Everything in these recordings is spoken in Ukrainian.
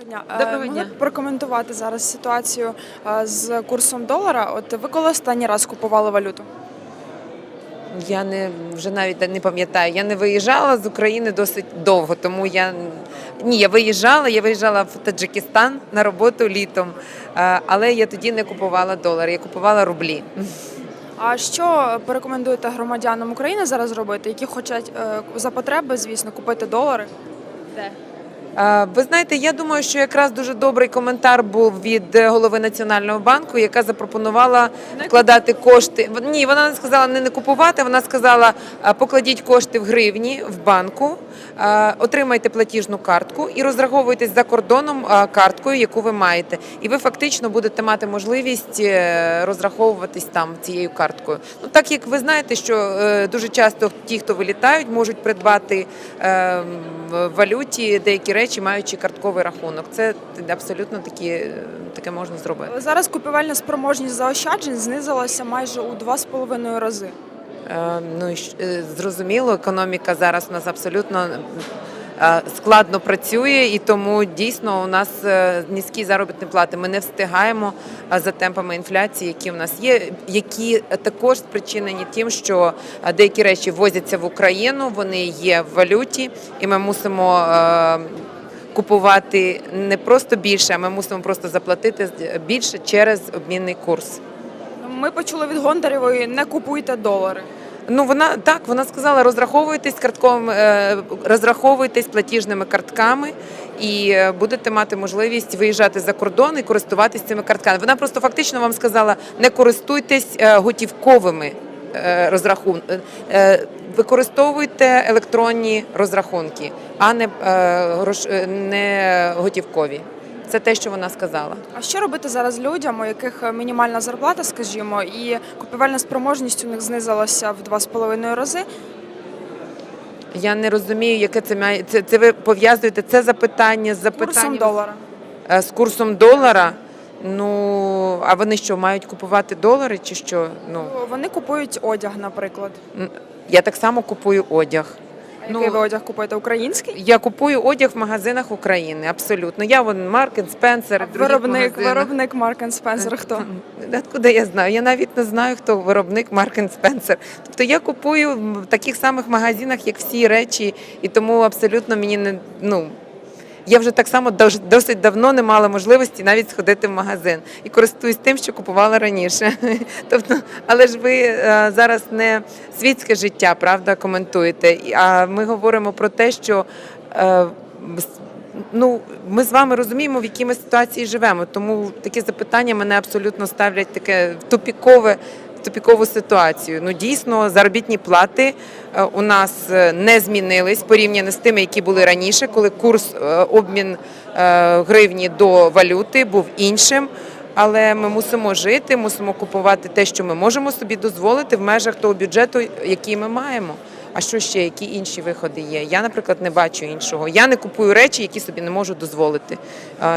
Доброго дня. Доброго Е, могли дня. б прокоментувати зараз ситуацію е, з курсом долара. От ви коли останній раз купували валюту? Я не вже навіть не пам'ятаю. Я не виїжджала з України досить довго, тому я ні, я виїжджала. Я виїжджала в Таджикистан на роботу літом, е, але я тоді не купувала долари, я купувала рублі. А що порекомендуєте громадянам України зараз робити, які хочуть за потреби, звісно, купити долари? Е, Ви знаєте, я думаю, що якраз дуже добрий коментар був від е, голови національного банку, яка запропонувала вкладати кошти. Ні, вона не сказала не, не купувати. Вона сказала, е, покладіть кошти в гривні в банку, е, отримайте платіжну картку і розраховуйтесь за кордоном е, карткою, яку ви маєте. І ви фактично будете мати можливість е, розраховуватись там цією карткою. Ну так як ви знаєте, що е, дуже часто ті, хто вилітають, можуть придбати е, в валюті деякі речі, маючи картковий рахунок. Це абсолютно такі, е, таке можна зробити. Зараз купівельна спроможність заощаджень знизилася майже у 2,5 рази. Е, Ну е, зрозуміло, економіка зараз у нас абсолютно складно працює, і тому дійсно у нас низькі заробітні плати. Ми не встигаємо за темпами інфляції, які у нас є, які також спричинені тим, що деякі речі ввозяться в Україну, вони є в валюті, і ми мусимо. Купувати не просто більше, а ми мусимо просто заплатити більше через обмінний курс. Ми почули від Гондарєвої не купуйте долари. Ну вона так вона сказала, розраховуйтесь картковим, е, розраховуйтесь платіжними картками і е, будете мати можливість виїжджати за кордон і користуватись цими картками. Вона просто фактично вам сказала, не користуйтесь е, готівковими розрахун... е, Використовуйте електронні розрахунки, а не, е, е, не готівкові. Це те, що вона сказала. А що робити зараз людям, у яких е, мінімальна зарплата, скажімо, і купівельна спроможність у них знизилася в 2,5 рази? Я не розумію, яке це має це. Це ви пов'язуєте це запитання з Курсом долара. Е, з курсом долара. Ну а вони що мають купувати долари, чи що? Ну Вони купують одяг, наприклад. Я так само купую одяг. А Ну, який ви одяг купуєте? Український? Я купую одяг в магазинах України. Абсолютно. Я вон Маркен Спенсер. Виробник, виробник Маркен Спенсер хто? Откуда я знаю? Я навіть не знаю, хто виробник Маркен Спенсер. Тобто я купую в таких самих магазинах, як всі речі, і тому абсолютно мені не ну. Я вже так само досить давно не мала можливості навіть сходити в магазин і користуюсь тим, що купувала раніше. Тобто, але ж ви е, зараз не світське життя, правда, коментуєте. А ми говоримо про те, що е, ну, ми з вами розуміємо, в якій ми ситуації живемо. Тому такі запитання мене абсолютно ставлять таке тупікове. Тупікову ситуацію. Ну дійсно заробітні плати е, у нас е, не змінились порівняно з тими, які були раніше, коли курс е, обмін гривні до валюти був іншим. Але ми мусимо жити, мусимо купувати те, що ми можемо собі дозволити в межах того бюджету, який ми маємо. А що ще, які інші виходи є? Я, наприклад, не бачу іншого. Я не купую речі, які собі не можу дозволити.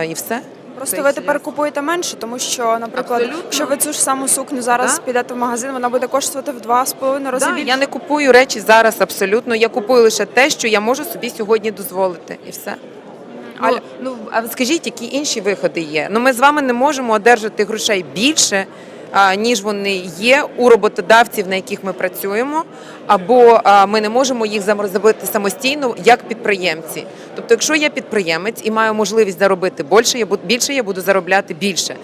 І все. Просто ви тепер купуєте менше, тому що, наприклад, Абсолютно. якщо ви цю ж саму сукню зараз Да. підете в магазин, вона буде коштувати в 2,5 рази Да, більше. я не купую речі зараз абсолютно. Я купую лише те, що я можу собі сьогодні дозволити, і все. А- Ну, ну а скажіть, які інші виходи є? Ну ми з вами не можемо одержати грошей більше. Ніж вони є у роботодавців, на яких ми працюємо, або ми не можемо їх заробити самостійно як підприємці. Тобто, якщо я підприємець і маю можливість заробити більше, я більше, я буду заробляти більше.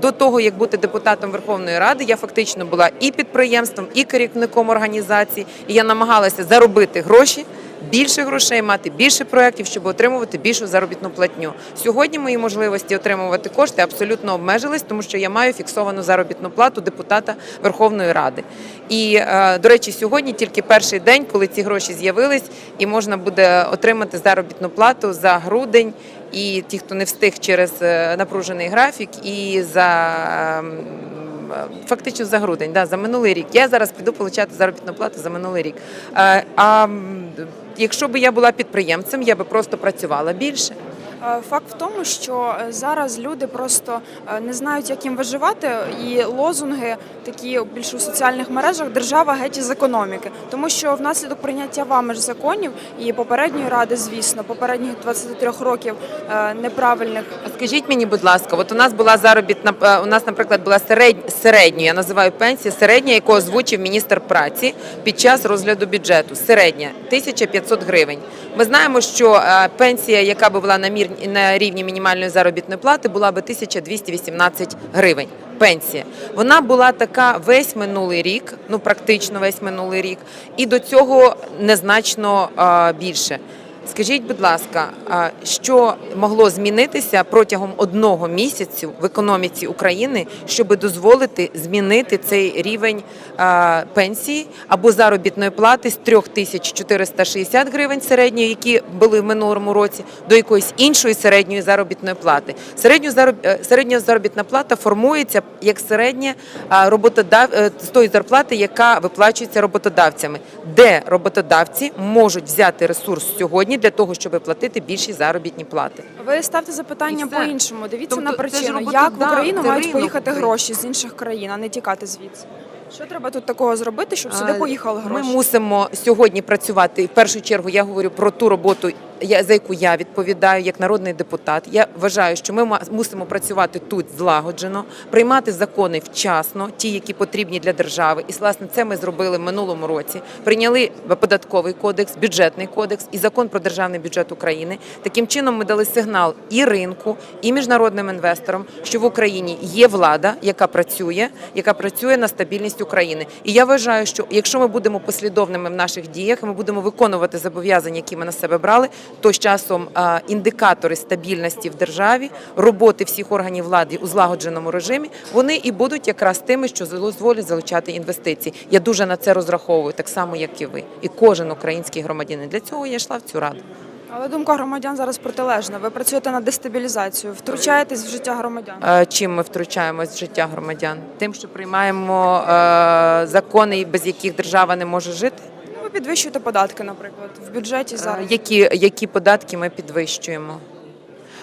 До того як бути депутатом Верховної Ради, я фактично була і підприємством, і керівником організації, і я намагалася заробити гроші. Більше грошей мати більше проєктів, щоб отримувати більшу заробітну платню. Сьогодні мої можливості отримувати кошти абсолютно обмежились, тому що я маю фіксовану заробітну плату депутата Верховної Ради. І е, до речі, сьогодні тільки перший день, коли ці гроші з'явились, і можна буде отримати заробітну плату за грудень. І ті, хто не встиг через е, напружений графік, і за ем, фактично за грудень, да, за минулий рік. Я зараз піду отримати заробітну плату за минулий рік. Е, А якщо б я була підприємцем, я би просто працювала більше. Е, Факт в тому, що е, зараз люди просто е, не знають, як їм виживати, і лозунги такі більше у соціальних мережах держава геть із економіки, тому що внаслідок прийняття вами ж законів і попередньої ради, звісно, попередніх 23 років неправильних Скажіть мені, будь ласка, от у нас була заробітна у нас, наприклад, була середня я називаю пенсія, середня, яку озвучив міністр праці під час розгляду бюджету. Середня 1500 гривень. Ми знаємо, що пенсія, яка би була на мір на рівні мінімальної заробітної плати, була би 1218 гривень. Пенсія вона була така весь минулий рік, ну практично весь минулий рік, і до цього незначно більше. Скажіть, будь ласка, що могло змінитися протягом одного місяцю в економіці України, щоб дозволити змінити цей рівень пенсії або заробітної плати з 3460 гривень середньої, які були в минулому році, до якоїсь іншої середньої заробітної плати? Середню зароб... е, середня заробітна плата формується як середня роботодав... е, з тої зарплати, яка виплачується роботодавцями, де роботодавці можуть взяти ресурс сьогодні для того, щоб платити більші заробітні плати. Ви ставте запитання по-іншому. Дивіться Тобто на причину, як в Україну це мають ринок. поїхати гроші з інших країн, а не тікати звідси. Що треба тут такого зробити, щоб сюди поїхали гроші? Ми мусимо сьогодні працювати. В першу чергу я говорю про ту роботу, я- за яку я відповідаю як народний депутат. Я вважаю, що ми мусимо працювати тут злагоджено, приймати закони вчасно, ті, які потрібні для держави. І власне це ми зробили в минулому році. Прийняли податковий кодекс, бюджетний кодекс і закон про державний бюджет України. Таким чином ми дали сигнал і ринку, і міжнародним інвесторам, що в Україні є влада, яка працює, яка працює на стабільність України. І я вважаю, що якщо ми будемо послідовними в наших діях, ми будемо виконувати зобов'язання, які ми на себе брали, то з часом індикатори стабільності в державі, роботи всіх органів влади у злагодженому режимі, вони і будуть якраз тими, що дозволять залучати інвестиції. Я дуже на це розраховую, так само як і ви, і кожен український громадянин. Для цього я йшла в цю раду. Але думка громадян зараз протилежна. Ви працюєте на дестабілізацію, втручаєтесь в життя громадян. Чим ми втручаємось в життя громадян? Тим, що приймаємо закони, без яких держава не може жити. Ви підвищуєте податки, наприклад, в бюджеті Е, зараз. Які, які податки ми підвищуємо?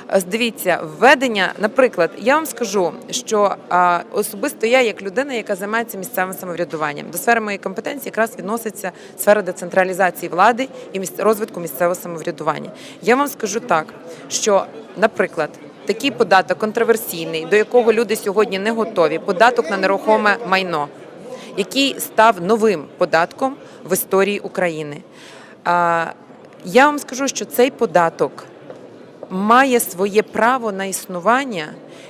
Е, Дивіться, введення, наприклад, я вам скажу, що а, особисто я, як людина, яка займається місцевим самоврядуванням, до сфери моєї компетенції якраз відноситься сфера децентралізації влади і міс- розвитку місцевого самоврядування. Я вам скажу так, що, наприклад, такий податок контроверсійний, до якого люди сьогодні не готові, податок на нерухоме майно, який став новим податком в історії України. Я вам скажу, що цей податок має своє право на існування,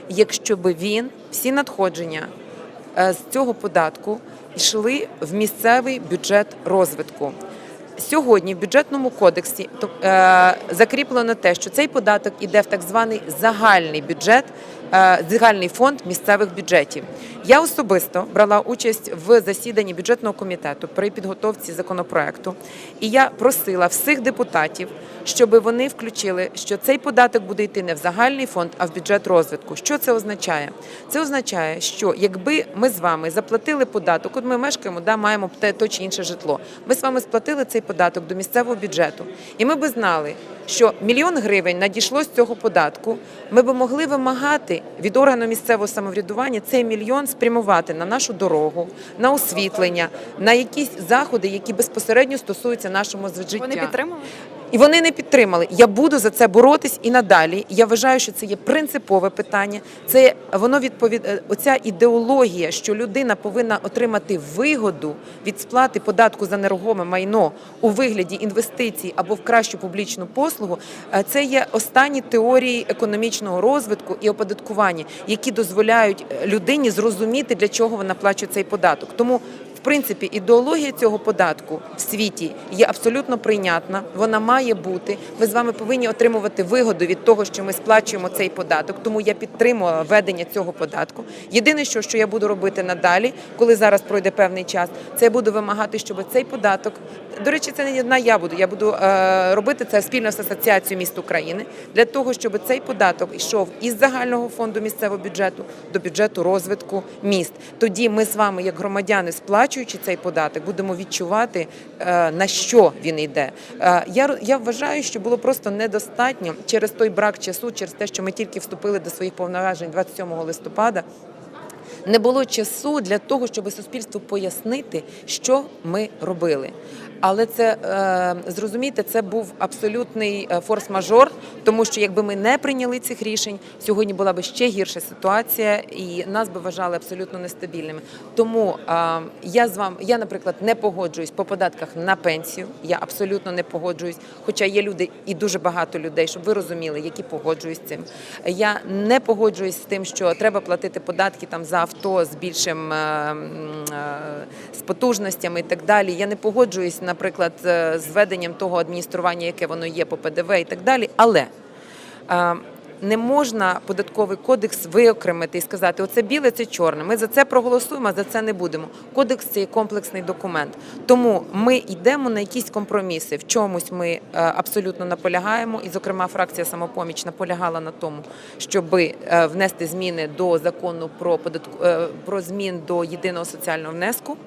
якщо би він всі надходження е, з цього податку йшли в місцевий бюджет розвитку. Сьогодні в бюджетному кодексі е, закріплено те, що цей податок іде в так званий загальний бюджет, загальний фонд місцевих бюджетів. Я особисто брала участь в засіданні бюджетного комітету при підготовці законопроекту, і я просила всіх депутатів, щоб вони включили, що цей податок буде йти не в загальний фонд, а в бюджет розвитку. Що це означає? Це означає, що якби ми з вами заплатили податок, от ми мешкаємо, да, маємо те то чи інше житло. Ми з вами сплатили цей податок до місцевого бюджету, і ми би знали, що мільйон гривень надійшло з цього податку. Ми би могли вимагати від органу місцевого самоврядування цей мільйон спрямувати на нашу дорогу, на освітлення, на якісь заходи, які безпосередньо стосуються нашого життя. Вони підтримали? І вони не підтримали. Я буду за це боротись і надалі. Я вважаю, що це є принципове питання. Це воно відповід... е, оця ідеологія, що людина повинна отримати вигоду від сплати податку за нерухоме майно у вигляді інвестицій або в кращу публічну послугу. е, Це є останні теорії економічного розвитку і оподаткування, які дозволяють е, людині зрозуміти, для чого вона плачує цей податок. Тому принципі, ідеологія цього податку в світі є абсолютно прийнятна. Вона має бути. Ми з вами повинні отримувати вигоду від того, що ми сплачуємо цей податок. Тому я підтримую введення цього податку. Єдине, що, що я буду робити надалі, коли зараз пройде певний час, це я буду вимагати, щоб цей податок. До речі, це не одна я буду. Я буду е, робити це спільно з асоціацією міст України для того, щоб цей податок йшов із загального фонду місцевого бюджету до бюджету розвитку міст. Тоді ми з вами, як громадяни, сплачуємо сплачуючи цей податок, будемо відчувати е, на що він йде. Е, Я я вважаю, що було просто недостатньо через той брак часу, через те, що ми тільки вступили до своїх повноважень 27 листопада. Не було часу для того, щоб суспільству пояснити, що ми робили. Але це е, зрозумійте, це був абсолютний е, форс-мажор, тому що якби ми не прийняли цих рішень, сьогодні була би ще гірша ситуація, і нас би вважали абсолютно нестабільними. Тому е, я з вами, я, наприклад, не погоджуюсь по податках на пенсію. Я абсолютно не погоджуюсь. Хоча є люди і дуже багато людей, щоб ви розуміли, які погоджуюсь з цим. Я не погоджуюсь з тим, що треба платити податки там за авто з більшим е, е, з потужностями і так далі. Я не погоджуюсь, наприклад, е, з веденням того адміністрування, яке воно є по ПДВ і так далі. Але не можна податковий кодекс виокремити і сказати, оце біле, це чорне. Ми за це проголосуємо, а за це не будемо. Кодекс це є комплексний документ. Тому ми йдемо на якісь компроміси. В чомусь ми е, абсолютно наполягаємо, і, зокрема, фракція самопоміч наполягала на тому, щоб внести зміни до закону про податку е, про змін до єдиного соціального внеску.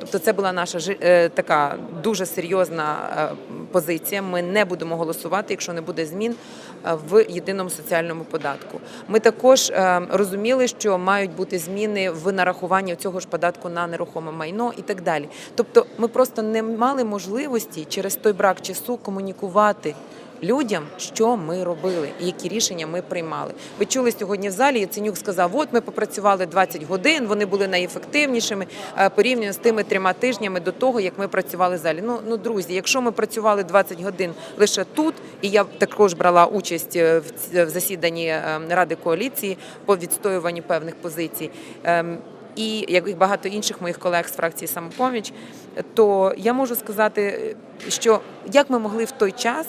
Тобто це була наша е, така дуже серйозна е, позиція. Ми не будемо голосувати, якщо не буде змін е, в єдиному соціальному податку. Ми також е, розуміли, що мають бути зміни в нарахуванні цього ж податку на нерухоме майно і так далі. Тобто, ми просто не мали можливості через той брак часу комунікувати. Людям, що ми робили і які рішення ми приймали. Ви чули сьогодні в залі. Яценюк сказав: от ми попрацювали 20 годин, вони були найефективнішими е, порівняно з тими трьома тижнями до того, як ми працювали в залі. Ну, ну друзі, якщо ми працювали 20 годин лише тут, і я також брала участь е, в засіданні е, Ради коаліції по відстоюванню певних позицій. ем, І як і багато інших моїх колег з фракції самопоміч, то я можу сказати, що як ми могли в той час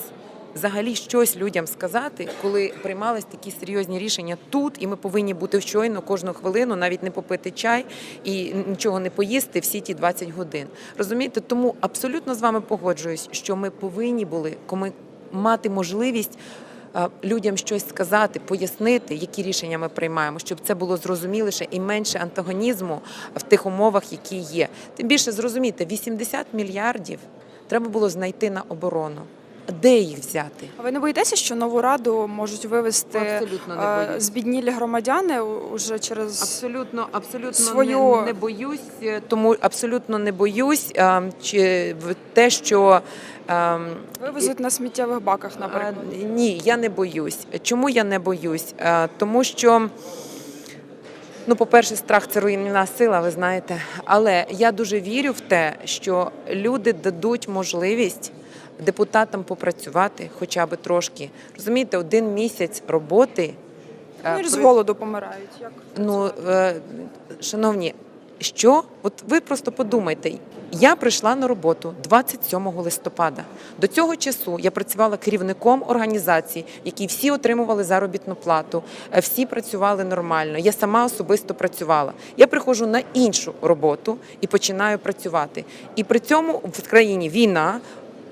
взагалі щось людям сказати, коли приймались такі серйозні рішення тут, і ми повинні бути щойно кожну хвилину, навіть не попити чай і нічого не поїсти всі ті 20 годин. Розумієте, тому абсолютно з вами погоджуюсь, що ми повинні були мати можливість. Людям щось сказати, пояснити, які рішення ми приймаємо, щоб це було зрозуміліше і менше антагонізму в тих умовах, які є. Тим більше зрозумійте, 80 мільярдів треба було знайти на оборону. А Де їх взяти? А ви не боїтеся, що нову раду можуть вивести Абсолютно не е, боюсь. збіднілі громадяни уже через Абсолютно, абсолютно свою- не, не боюсь, е, тому абсолютно не боюсь е, чи в те, що е, вивезуть на сміттєвих баках, наприклад. а, Ні, я не боюсь. Чому я не боюсь? Е, Тому що. Ну, по-перше, страх це руйнівна сила, ви знаєте. Але я дуже вірю в те, що люди дадуть можливість депутатам попрацювати хоча б трошки. Розумієте, один місяць роботи. е, Вони ж з голоду помирають. Як Ну, е, шановні, що? От ви просто подумайте. Я прийшла на роботу 27 листопада. До цього часу я працювала керівником організації, які всі отримували заробітну плату, е, всі працювали нормально. Я сама особисто працювала. Я приходжу на іншу роботу і починаю працювати. І при цьому в країні війна, е,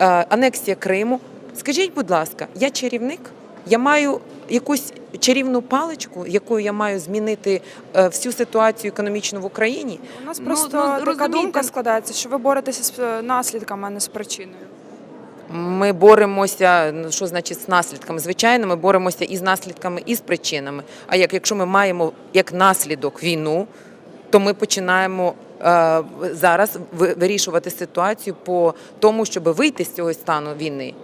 анексія Криму. Скажіть, будь ласка, я чарівник? Я маю якусь чарівну паличку, якою я маю змінити е, всю ситуацію економічну в Україні. у нас Ну, просто ну, така думка складається, що ви боретеся з е, наслідками, а не з причиною. Ми боремося, ну що значить з наслідками? Звичайно, ми боремося і з наслідками, і з причинами. А як якщо ми маємо як наслідок війну, то ми починаємо е, зараз ви- вирішувати ситуацію по тому, щоб вийти з цього стану війни.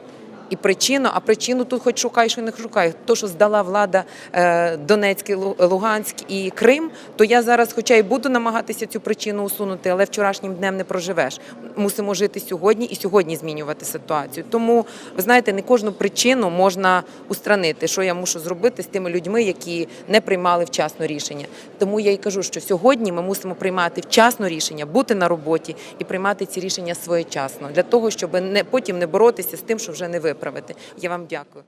І причину, а причину тут хоч шукай, що не шукай. То, що здала влада е, Донецький, Луганськ і Крим, то я зараз, хоча й буду намагатися цю причину усунути, але вчорашнім днем не проживеш. Мусимо жити сьогодні і сьогодні змінювати ситуацію. Тому ви знаєте, не кожну причину можна устранити, що я мушу зробити з тими людьми, які не приймали вчасно рішення. Тому я і кажу, що сьогодні ми мусимо приймати вчасно рішення, бути на роботі і приймати ці рішення своєчасно для того, щоб не потім не боротися з тим, що вже не виправити. Я вам дякую.